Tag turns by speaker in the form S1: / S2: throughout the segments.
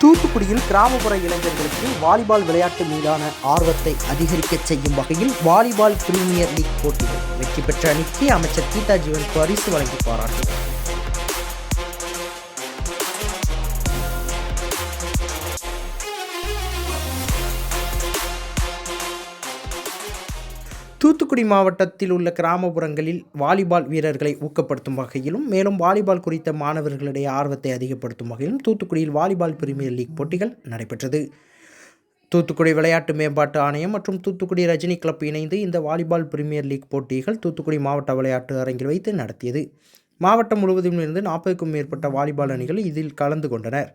S1: தூத்துக்குடியில் கிராமப்புற இளைஞர்களுக்கு வாலிபால் விளையாட்டு மீதான ஆர்வத்தை அதிகரிக்கச் செய்யும் வகையில் வாலிபால் பிரீமியர் லீக் போட்டிகள் வெற்றி பெற்ற அணிக்கு அமைச்சர் கீதா ஜீவன் பரிசு வழங்கி பாராட்டினார் தூத்துக்குடி மாவட்டத்தில் உள்ள கிராமப்புறங்களில் வாலிபால் வீரர்களை ஊக்கப்படுத்தும் வகையிலும் மேலும் வாலிபால் குறித்த மாணவர்களிடையே ஆர்வத்தை அதிகப்படுத்தும் வகையிலும் தூத்துக்குடியில் வாலிபால் பிரீமியர் லீக் போட்டிகள் நடைபெற்றது. தூத்துக்குடி விளையாட்டு மேம்பாட்டு ஆணையம் மற்றும் தூத்துக்குடி ரஜினி கிளப் இணைந்து இந்த வாலிபால் பிரீமியர் லீக் போட்டிகள் தூத்துக்குடி மாவட்ட விளையாட்டு அரங்கில் வைத்து நடத்தியது. மாவட்டம் முழுவதும் இருந்து நாற்பதுக்கும் மேற்பட்ட வாலிபால் அணிகள் இதில் கலந்து கொண்டனர்.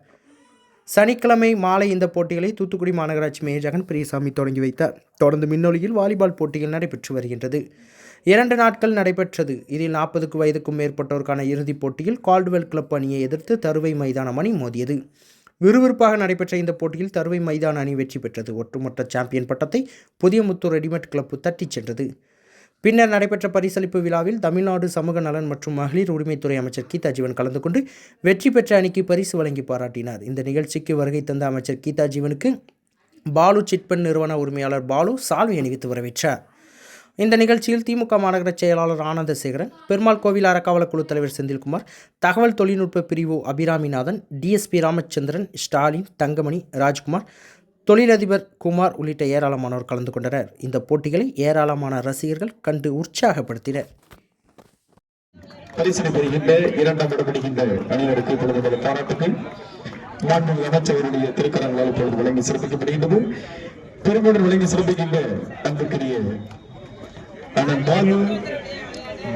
S1: சனிக்கிழமை மாலை இந்த போட்டிகளை தூத்துக்குடி மாநகராட்சி மேயர் ஜெகன் பிரியசாமி தொடங்கி வைத்தார். தொடர்ந்து மின்னொலியில் வாலிபால் போட்டிகள் நடைபெற்று வருகின்றது. இரண்டு நாட்கள் நடைபெற்றது. இதில் நாற்பதுக்கு வயதுக்கும் மேற்பட்டோருக்கான இறுதிப் போட்டியில் கால்டுவெல் கிளப் அணியை எதிர்த்து தருவை மைதானம் அணி மோதியது. விறுவிறுப்பாக நடைபெற்ற இந்த போட்டியில் தருவை மைதான அணி வெற்றி பெற்றது. ஒட்டுமொத்த சாம்பியன் பட்டத்தை புதியமுத்தூர் ரெடிமேட் கிளப் தட்டிச் சென்றது. பின்னர் நடைபெற்ற பரிசளிப்பு விழாவில் தமிழ்நாடு சமூக நலன் மற்றும் மகளிர் உரிமைத்துறை அமைச்சர் கீதா ஜீவன் கலந்து கொண்டு வெற்றி பெற்ற அணிக்கு பரிசு வழங்கி பாராட்டினார். இந்த நிகழ்ச்சிக்கு வருகை தந்த அமைச்சர் கீதா ஜீவனுக்கு பாலு சிட்பன் நிறுவன உரிமையாளர் பாலு சால்வி அணிவித்து வரவேற்றார். இந்த நிகழ்ச்சியில் திமுக மாநகர செயலாளர் ஆனந்தசேகரன் பெருமாள் கோவில் அறக்காவல குழு தலைவர் செந்தில்குமார் தகவல் தொழில்நுட்ப பிரிவு அபிராமிநாதன் டிஎஸ்பி ராமச்சந்திரன் ஸ்டாலின் தங்கமணி ராஜ்குமார் தொழிலதிபர் குமார் உள்ளிட்ட ஏராளமானோர் கலந்து கொண்டனர். இந்த போட்டிகளை ஏராளமான ரசிகர்கள் கண்டு உற்சாகப்படுத்தினர்.
S2: பரிசினை பெறுகின்ற இரண்டாம் இடப்படுகின்ற அணியினருக்கு இப்பொழுது எனது பாராட்டுகள் மாண்புமிகு அமைச்சருடைய திருக்கரங்களால் இப்பொழுது வழங்கி சிறப்பிக்கப்படுகின்றது. பெருமையுடன் வழங்கி சிறப்பிக்கின்ற அன்புக்குரிய அண்ணன் Balu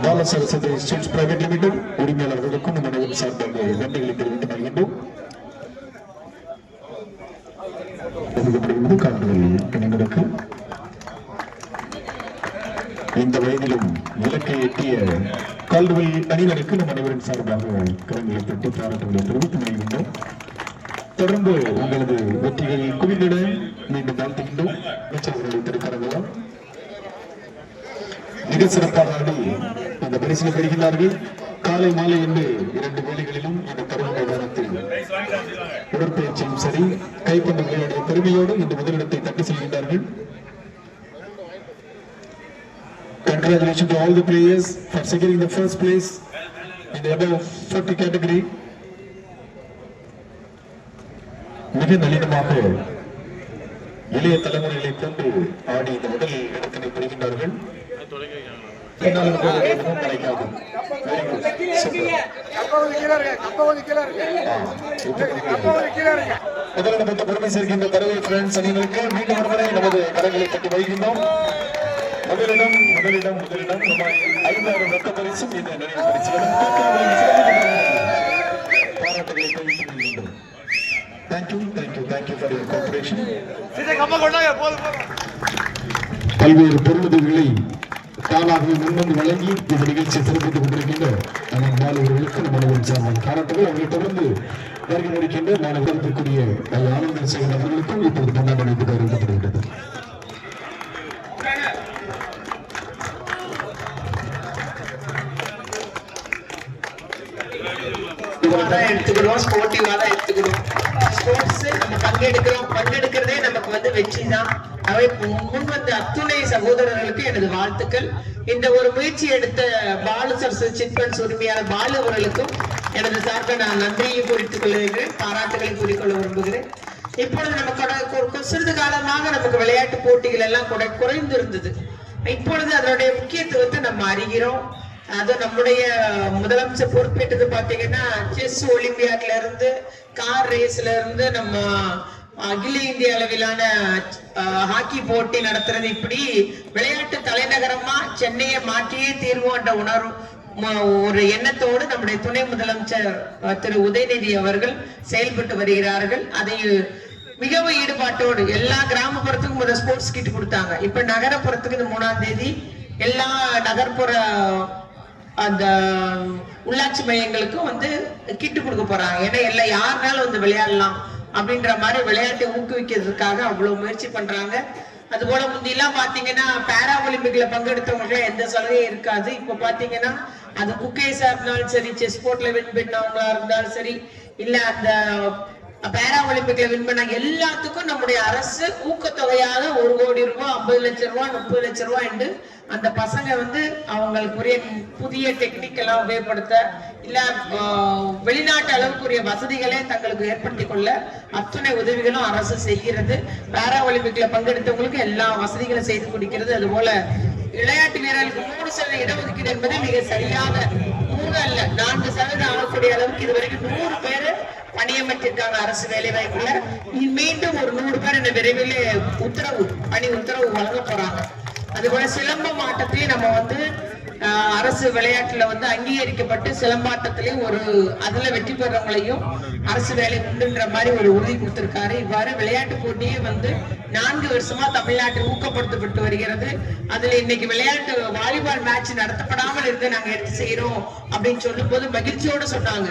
S2: Bala Saraswathi states private limited உரிமையாளர்களுக்கும் நம்ம அனைவரும் சார்பாக நன்றிகளை தெரிவித்துக் கொள்கின்றோம். வருகின்றோம் தெரிவிக்கப்படுகிறது காவல்துறை அணியினருக்கு இந்த வயதிலும் இலக்கை எட்டிய கல்வி அணியினருக்கு நம் அனைவரின் சார்பாக கரங்களை தட்டி பாராட்டுகளை தெரிவித்து வருகின்றோம் தொடர்ந்து உங்களது வெற்றிகள் குவிந்திட மீண்டும் வாழ்த்துகின்றோம். அமைச்சர்களை திருக்கரங்களால். மிக சிறப்பாக ஆடி அந்த பரிசினை பெறுகிறார்கள். காலை மாலை என்று இரண்டு வேலைகளிலும் இந்த தருணங்கள் உடற்பயிற்சியும் சரி கைப்பந்து விளையாடிய பெருமையோடு இந்த முதலிடத்தை தட்டி செல்கின்றார்கள் Congratulations to all the players for securing the first place in the above 40 category. மிக நளினமாக இளைய தலைமுறைகளை கொண்டு ஆடி இந்த முதல் இடத்தினை பெறுகின்றார்கள் பின்னால் பெருமை சேர்க்கின்ற தருவை பிரான்ஸ் அணியினருக்கு மீண்டும் ஒருமுறை நமது கரங்களை தட்டி வைக்கின்றோம் முதலிடம் முதலிடம் முதலிடம் ரூபாய் ஐந்தாயிரம் ரொக்க பரிசும் இந்த நினைவு பரிசுகளும் பாராட்டுகளை தெரிவித்துக் கொள்கின்றோம் thank you thank you thank you for your cooperation பல்வேறு பெருமுதல்களை தானாகவே முன்வந்து வழங்கி இந்த நிகழ்ச்சியை சிறப்பித்துக் கொண்டிருக்கின்ற அண்ணன் மாணவர்களுக்கு அனைவரும் சார்பாக பாராட்டுகள் அவர்களை தொடர்ந்து வருகை முடிக்கின்ற மாணவர்களுக்குரிய ஆனந்த சேகர் அவர்களுக்கும் இப்போது பொன்னாடி அளித்து அறிவிக்கப்படுகிறது
S3: எடுத்துக்கணும் ஸ்போர்ட்டிவா தான் எடுத்துக்கணும். ஸ்போர்ட்ஸ் நம்ம பங்கெடுக்கிறோம். பங்கெடுக்கிறதே நமக்கு வந்து வெற்றி தான். அவை முன் வந்த அத்துணை சகோதரர்களுக்கு எனது வாழ்த்துக்கள். இந்த ஒரு முயற்சி எடுத்த பாலு சரசு சிட்பண்ட்ஸ் உரிமையான பாலு அவர்களுக்கும் எனது சார்பில் நான் நன்றியை குறித்துக் கொள்கிறேன். பாராட்டுகளை கூறிக்கொள்ள விரும்புகிறேன். இப்பொழுது நமக்கு கொ- சிறிது காலமாக நமக்கு விளையாட்டு போட்டிகள் எல்லாம் கூட குறைந்து இருந்தது இப்பொழுது அதனுடைய முக்கியத்துவத்தை நம்ம அறிகிறோம். அது நம்முடைய முதலமைச்சர் பொறுப்பேற்றது பாத்தீங்கன்னா செஸ் ஒலிம்பியாட்ல இருந்து கார் ரேஸ்ல இருந்து நம்ம அகில இந்திய அளவிலான ஹாக்கி போட்டி நடத்துறது இப்படி விளையாட்டு தலைநகரமா சென்னையை மாற்றியே தீர்வோன்ற உணர்வு ம- ஒரு எண்ணத்தோடு நம்முடைய துணை முதலமைச்சர் திரு உதயநிதி அவர்கள் செயல்பட்டு வருகிறார்கள். அதை மிகவும் ஈடுபாட்டோடு எல்லா கிராமப்புறத்துக்கும் முதல் ஸ்போர்ட்ஸ் கிட் கொடுத்தாங்க. இப்ப நகரப்புறத்துக்கு இந்த மூணாம் தேதி எல்லா நகர்ப்புற அந்த உள்ளாட்சி மையங்களுக்கும் வந்து கிட்டு கொடுக்க போறாங்க. ஏன்னா எல்லாம் யாருனாலும் வந்து விளையாடலாம். அப்படின்ற மாதிரி விளையாட்டை ஊக்குவிக்கிறதுக்காக அவ்வளவு முயற்சி பண்றாங்க. அது போல முந்தியெல்லாம் பாத்தீங்கன்னா பேரா ஒலிம்பிக்ல பங்கெடுத்தவங்களுக்கு எந்த சலுகையும் இருக்காது. இப்ப பாத்தீங்கன்னா அது குக்கேஸா இருந்தாலும் சரி செஸ் போர்ட்ல வின் பண்ணவங்களா இருந்தாலும் சரி இல்ல அந்த பேரா ஒலிம்பிக்ல வின் பண்ண எல்லாத்துக்கும் நம்முடைய அரசு ஊக்கத்தொகையாக ஒரு கோடி ரூபாய் ஐம்பது லட்சம் ரூபாய் முப்பது லட்சம் ரூபாய் என்று அந்த பசங்க வந்து அவங்களுக்குரிய புதிய டெக்னிக் எல்லாம் உபயோகப்படுத்த இல்ல வெளிநாட்டு அளவுக்குரிய வசதிகளை தங்களுக்கு ஏற்படுத்தி கொள்ள அத்துணை உதவிகளும் அரசு செய்கிறது. பேரா ஒலிம்பிக்ல பங்கெடுத்தவங்களுக்கு எல்லா வசதிகளும் செய்து கொடுக்கிறது. அதுபோல விளையாட்டு வீரர்களுக்கு மூணு சதவீத இடஒதுக்கீடு என்பது மிக சரியாக மூணு அல்ல நான்கு சதவீதம் ஆகக்கூடிய அளவுக்கு இதுவரைக்கும் நூறு பேரு பணியமர்த்திருக்காங்க அரசு வேலை வாய்ப்புல மீண்டும் ஒரு நூறு பேர் இந்த விரைவில் உத்தரவு பணி உத்தரவு வழங்க போறாங்க. அதுபோல சிலம்பம் ஆட்டத்திலையும் நம்ம வந்து ஆஹ், அரசு விளையாட்டுல வந்து அங்கீகரிக்கப்பட்டு சிலம்பாட்டத்திலையும் ஒரு அதுல வெற்றி பெறவங்களையும் அரசு வேலை உண்டுன்ற மாதிரி ஒரு உறுதி கொடுத்திருக்காரு. இவ்வாறு விளையாட்டு போட்டியே வந்து நான்கு வருஷமா தமிழ்நாட்டில் ஊக்கப்படுத்தப்பட்டு வருகிறது. அதுல இன்னைக்கு விளையாட்டு வாலிபால் மேட்ச் நடத்தப்படாமல் இருந்து நாங்க எடுத்து செய்யறோம் அப்படின்னு சொல்லும் போது மகிழ்ச்சியோட சொன்னாங்க.